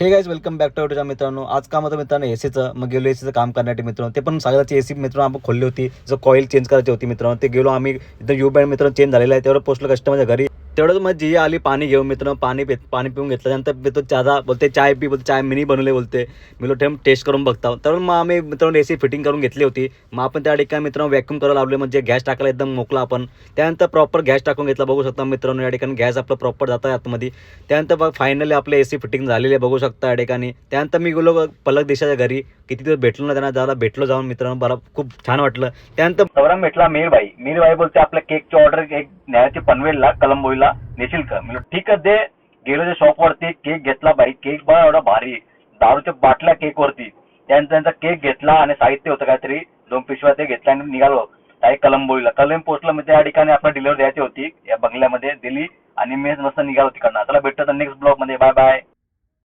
Hey guys welcome back to युट्यूबच्या मित्रांनो. आज काम होतं मित्रांनो एसीचं मग गेलो एसीचं काम करण्यासाठी मित्रांनो. ते पण सागराची एसी मित्रांनो आपण खोलली होती. जो कॉईल चेंज करायची होती मित्रांनो. ते गेलो आम्ही. इथं यू बँड मित्रांनो चेंज झालेला आहे. तेवढं पोचलो कस्टमरच्या घरी. तेवढं मग जी आली पाणी घेऊ मित्रांनो पाणी पि पाणी पिऊन घेतल्यानंतर तो चादा बोलते चाय पी बोलते चाय मिनी बनवले बोलते. मी लो ठेम टेस्ट करून बघता. तर मग आम्ही मित्रांनो एसी फिटिंग करून घेतली होती. मग आपण त्या ठिकाणी मित्रांनो वॅक्यूम करायला लावले म्हणजे गॅस टाकायला एकदम मोकला आपण. त्यानंतर प्रॉपर गॅस टाकून घेतला. बघू शकता मित्रांनो या ठिकाणी गॅस आपलं प्रॉपर जातं आतमध्ये. त्यानंतर बघ फायनली आपले एसी फिटिंग झालेली आहे बघू शकता या ठिकाणी. त्यानंतर मी गेलो पलक देशाच्या घरी. किती दिवस भेटलो ना त्यांना त्याला भेटलो जाऊन मित्रांनो बरं खूप छान वाटलं. त्यानंतर भेटला मीरबाई मीरबाई बोलते आपल्या केकची ऑर्डर एक न्यायची पनवेलला कलंबोईला नेशील का म्हणलं ठीक आहे दे. गेलो त्या शॉप वरती केक घेतला बाई. केक बघा एवढा भारी. दारूच्या बाटल्या केक वरती. त्यांचा त्यांचा केक घेतला आणि साहित्य होतं काहीतरी. दोन पिशव्या ते घेतल्या आणि निघालो. काही कलंबोईला कलम पोहोचलं म्हणजे त्या ठिकाणी आपल्याला डिलिव्हरी द्यायची होती. या बंगल्यामध्ये दिली आणि मी मस्त निघालो तिकडनं. त्याला भेटतो नेक्स्ट ब्लॉगमध्ये. Bye bye